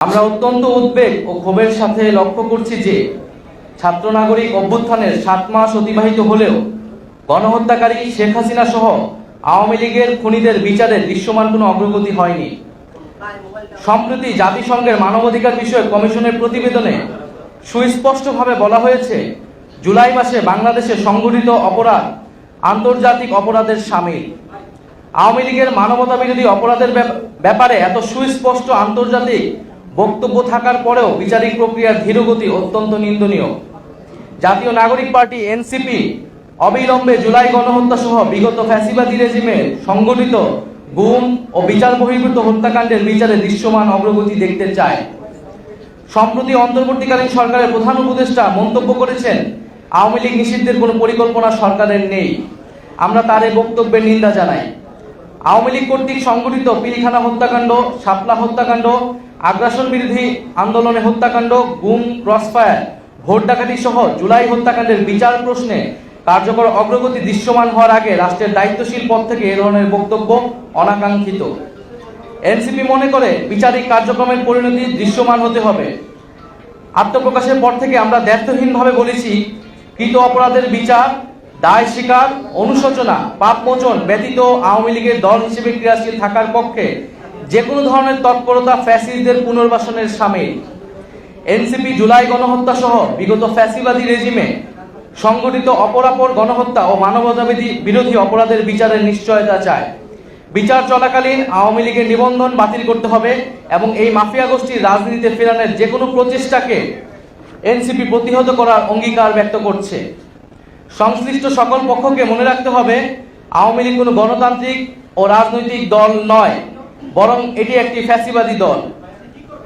আমরা অত্যন্ত উদ্বেগ ও ক্ষোভের সাথে লক্ষ্য করছি যে ছাত্র নাগরিক অভ্যুত্থানের সাত মাস অতিবাহিত হলেও গণহত্যাকারী শেখ হাসিনা সহ আওয়ামী লীগের খুনিদের বিচারে দৃশ্যমান কোনো অগ্রগতি হয়নি। সম্প্রতি জাতিসংঘের মানবাধিকার বিষয়ক কমিশনের প্রতিবেদনে সুস্পষ্টভাবে বলা হয়েছে, জুলাই মাসে বাংলাদেশে সংঘটিত অপরাধ আন্তর্জাতিক অপরাধের সামিল। আওয়ামী লীগের মানবতা বিরোধী অপরাধের ব্যাপ- ব্যাপারে এত সুস্পষ্ট আন্তর্জাতিক বক্তব্য থাকার পরেও বিচারিক প্রক্রিয়ার ধীরগতি অত্যন্ত নিন্দনীয়। জাতীয় নাগরিক পার্টি এনসিপি অবিলম্বে জুলাই গণহত্যা সহ বিগত ফ্যাসিবাদী রেজিমের সংগঠিত গুম ও বিচার বহির্ভূত হত্যাকাণ্ডের বিচারে দৃশ্যমান অগ্রগতি দেখতে চায়। সম্প্রতি অন্তর্বর্তীকালীন সরকারের প্রধান উপদেষ্টা মন্তব্য করেছেন, আওয়ামী লীগ নিষিদ্ধের কোনো পরিকল্পনা সরকারের নেই। আমরা তার এই বক্তব্যের নিন্দা জানাই। আওয়ামী লীগ কর্তৃক সংগঠিত পিলিখানা হত্যাকাণ্ড, শাপলা হত্যাকাণ্ড, আগ্রাসন বিরোধী আন্দোলনে হত্যাকাণ্ড, গুম, ক্রসফায়ার, ভোট ডাকাতি সহ জুলাই হত্যাকাণ্ডের বিচার প্রশ্নে কার্যকর অগ্রগতি দৃশ্যমান হওয়ার আগে রাষ্ট্রের দায়িত্বশীল পদ থেকে এ ধরনের বক্তব্য অনাকাঙ্ক্ষিত। এনসিপি মনে করে বিচারিক কার্যক্রমের পরিণতি দৃশ্যমান হতে হবে। আত্মপ্রকাশের পর থেকে আমরা দ্ব্যর্থহীনভাবে বলেছি, কৃত অপরাধের বিচার দায় স্বীকার, অনুশোচনা পাপ মোচন ব্যতীত আওয়ামী লীগের দল হিসেবে ক্রিয়াশীল থাকার পক্ষে যে কোনো ধরনের তৎপরতা ফ্যাসিস্টদের পুনর্বাসনের সামিল। এনসিপি জুলাই গণহত্যা সহ বিগত ফ্যাসিবাদী রেজিমে সংগঠিত অপরাপর গণহত্যা ও মানবতাবিধি বিরোধী অপরাধের বিচারের নিশ্চয়তা চায়। বিচার চলাকালীন আওয়ামী লীগের নিবন্ধন বাতিল করতে হবে এবং এই মাফিয়া গোষ্ঠীর রাজনীতিতে ফেরানোর যে কোনো প্রচেষ্টাকে এনসিপি প্রতিহত করার অঙ্গীকার ব্যক্ত করছে। সংশ্লিষ্ট সকল পক্ষকে মনে রাখতে হবে, আওয়ামী লীগ কোনো গণতান্ত্রিক ও রাজনৈতিক দল নয়, বরং এটি একটি ফ্যাসিবাদী দল।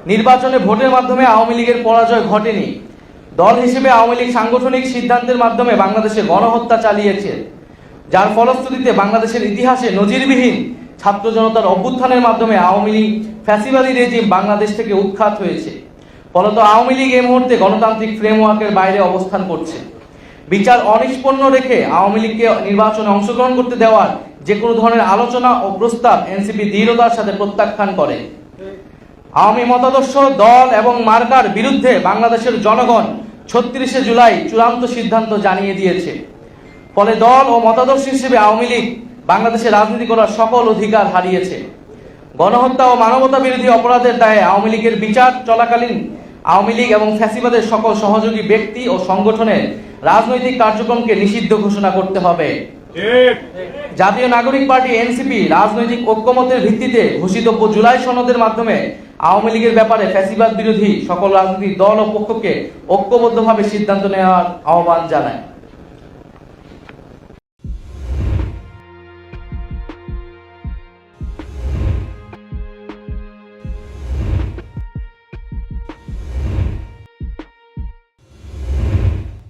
নির্বাচনে ভোটের মাধ্যমে আওয়ামী লীগের পরাজয় ঘটেনি। দল হিসেবে আওয়ামী লীগ সাংগঠনিক সিদ্ধান্তের মাধ্যমে বাংলাদেশে গণহত্যা চালিয়েছে। যার ফলশ্রুতিতে বাংলাদেশের ইতিহাসে নজিরবিহীন ছাত্র জনতার অভ্যুত্থানের মাধ্যমে আওয়ামী লীগ ফ্যাসিবাদী রেজিম বাংলাদেশ থেকে উৎখাত হয়েছে। ফলত আওয়ামী লীগ এই মুহূর্তে গণতান্ত্রিক ফ্রেমওয়ার্কের বাইরে অবস্থান করছে। বিচার অনিষ্পন্ন রেখে আওয়ামী লীগকে নির্বাচনে অংশগ্রহণ করতে দেওয়ার যে কোনো ধরনের আলোচনা ও প্রস্তাব এনসিপি দৃঢ়তার সাথে প্রত্যাখ্যান করে। আওয়ামী মতাদর্শ, দল এবং মার্কার বিরুদ্ধে বাংলাদেশের জনগণ ছত্রিশে জুলাই চূড়ান্ত সিদ্ধান্ত জানিয়ে দিয়েছে। ফলে দল ও মতাদর্শ হিসেবে আওয়ামী লীগ বাংলাদেশে রাজনীতি করার সকল অধিকার হারিয়েছে। গণহত্যা ও মানবতা বিরোধী অপরাধের দায়ে আওয়ামী লীগের বিচার চলাকালীন আওয়ামী লীগ এবং ফ্যাসিবাদের সকল সহযোগী ব্যক্তি ও সংগঠনের রাজনৈতিক কার্যক্রমকে নিষিদ্ধ ঘোষণা করতে হবে। জাতীয় নাগরিক পার্টি এনসিপি রাজনৈতিক ঐক্যমতের ভিত্তিতে ঘোষিতব্য জুলাই সনদের মাধ্যমে আওয়ামী লীগের ব্যাপারে ফ্যাসিবাদ বিরোধী সকল রাজনৈতিক দল ও পক্ষকে ঐক্যবদ্ধভাবে সিদ্ধান্ত নেওয়ার আহ্বান জানায়।